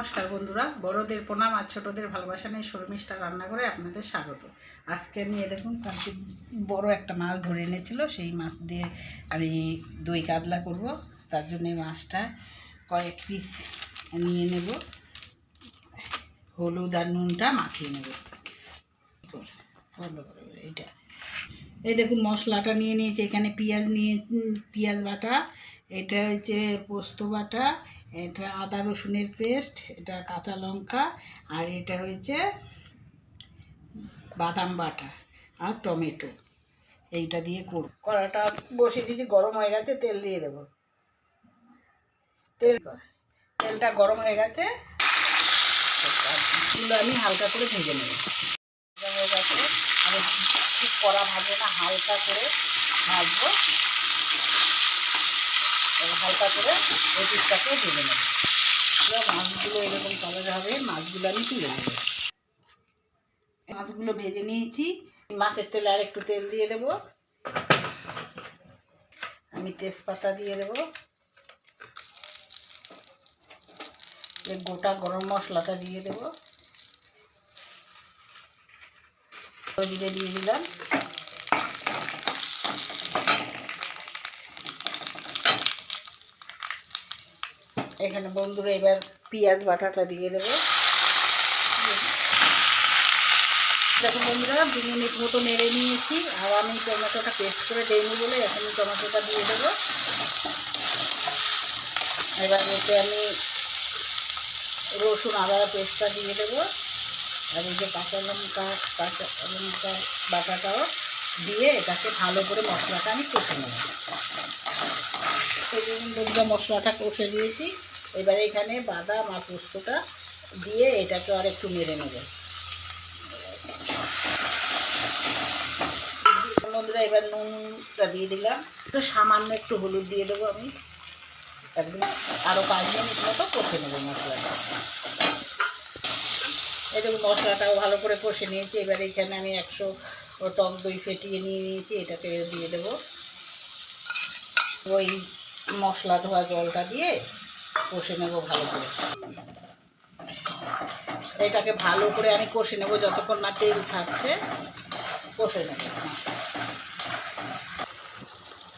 নমস্কার বন্ধুরা, বড়দের প্রণাম আর ছোটদের ভালোবাসা নিয়ে শর্মিষ্ঠা রান্না করে আপনাদের স্বাগত। আজকে আমি দেখুন, কালকে বড় একটা মাছ ধরে এনেছিল, সেই মাছ দিয়ে আমি দই কাতলা করব। তার জন্য মাছটা কয়েক পিস নিয়ে নেব। হলুদ আর নুনটা মাখিয়ে নেব। করে এইটা। এই দেখুন মশলাটা নিয়ে নিয়েছি, এখানে পেঁয়াজ নিয়ে পেঁয়াজ বাটা, এটা হচ্ছে পোস্ত বাটা, এটা আদা রসুনের পেস্ট, এটা কাঁচা লঙ্কা, আর এটা হয়েছে বাদাম বাটা আর টমেটো। এইটা দিয়ে করব। কড়াটা বসিয়ে দিয়েছি, গরম হয়ে গেছে, তেল দিয়ে দেবো। তেল তেলটা গরম হয়ে গেছে আমি হালকা করে ভেজে নেব ভাজা হয়ে গেছে আমি খুব কড়া ভাজবো না হালকা করে ভাজবো। হালকা করে ওই পিসটাকে ভেজে নেব। মাছগুলো এরকম কালার হবে মাছগুলো আমি তুলে নেব। মাছগুলো ভেজে নিয়েছি। মাছের তেলে আর একটু তেল দিয়ে দেব। আমি তেজপাতা দিয়ে দেব। গোটা গরম মশলাটা দিয়ে দেব। দিয়ে দিলাম। এখানে বন্ধুরা এবার পেঁয়াজ বাটাটা দিয়ে দেবো। দেখুন বন্ধুরা, দু মিনিট মতো নেড়ে নিয়েছি। আর আমি টমেটোটা পেস্ট করে দেয়নি বলে এখন টমেটোটা দিয়ে দেবো। এবার এতে আমি রসুন আদা পেস্টটা দিয়ে দেবো। আর এই যে কাঁচা লঙ্কা কাঁচা লঙ্কা বাটাটাও দিয়ে এটাকে ভালো করে মশলাটা আমি কষে নেব। বন্ধুরা মশলাটা কষে দিয়েছি এবারে এখানে বাদাম আর পোস্তটা দিয়ে এটাকে আর একটু মেরে নেব। বন্ধুরা, এবার নুনটা দিয়ে দিলাম। একটু সামান্য একটু হলুদ দিয়ে দেবো আমি। একদম আরও পাঁচ মিনিট মতো কষে নেব মশলাটা। এই দেখুন মশলাটাও ভালো করে কষে নিয়েছি। এবার এখানে আমি একশো টক দই ফেটিয়ে নিয়ে নিয়েছি এটাকে দিয়ে দেবো। ওই মশলা ধোয়া জলটা দিয়ে কষে নেব ভালো করে। এটাকে ভালো করে আমি কষে নেব, যতক্ষণ না তেল থাকছে কষে নেব।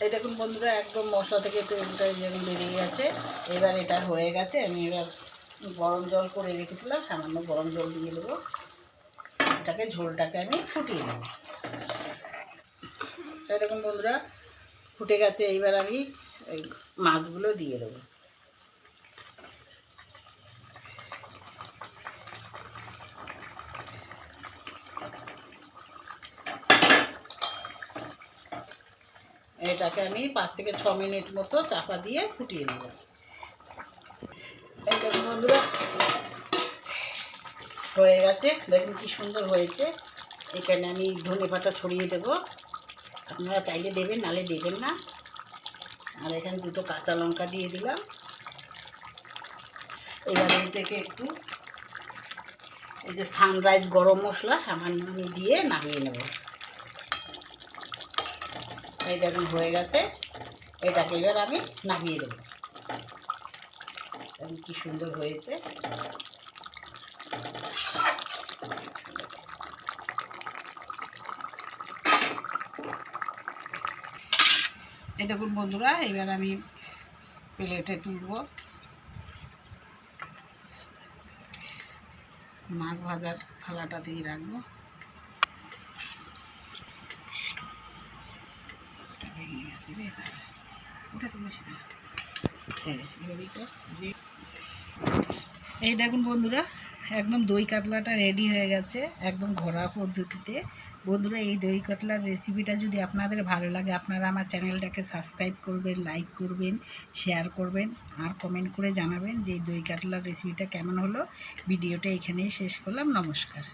এই দেখুন বন্ধুরা, একদম মশলা থেকে তেলটা যেমন বেরিয়ে গেছে, এবার এটা হয়ে গেছে, আমি এবার গরম জল করে রেখেছিলাম, সামান্য গরম জল দিয়ে দেবো। এটাকে ঝোলটাকে আমি ফুটিয়ে নেব। এই দেখুন বন্ধুরা, ফুটে গেছে, এইবার আমি এই মাছগুলো দিয়ে দেবো। এটাকে আমি পাঁচ থেকে ছ মিনিট মতো চাপা দিয়ে ফুটিয়ে নেব। বন্ধুরা। হয়ে গেছে। দেখুন কি সুন্দর হয়েছে। এখানে আমি ধনে পাতা ছড়িয়ে দেব। আপনারা চাইলে দেবেন, নালে দেবেন না। আর এখানে দুটো কাঁচা লঙ্কা দিয়ে দিলাম। এবারে এটাকে একটু এই যে সানরাইজ গরম মশলা সামান্য আমি দিয়ে নামিয়ে নেব। এই দেখুন, হয়ে গেছে। এটাকে এবার আমি নামিয়ে দেবো। দেখুন কি সুন্দর হয়েছে। এই দেখুন বন্ধুরা, এবার আমি প্লেটে তুলব। মাছ ভাজার থালাটা দিয়ে রাখব। ওটা তো বেশি না। হ্যাঁ এবার এটা এই দেখুন বন্ধুরা, একদম দই কাতলাটা রেডি হয়ে গেছে, একদম ঘোরা পদ্ধতিতে। বন্ধুরা, এই দই কাতলার রেসিপিটা যদি আপনাদের ভালো লাগে, আপনারা আমার চ্যানেলটাকে সাবস্ক্রাইব করবেন লাইক করবেন শেয়ার করবেন, আর কমেন্ট করে জানাবেন যে দই কাতলার রেসিপিটা কেমন হলো। ভিডিওটা এখানেই শেষ করলাম, নমস্কার।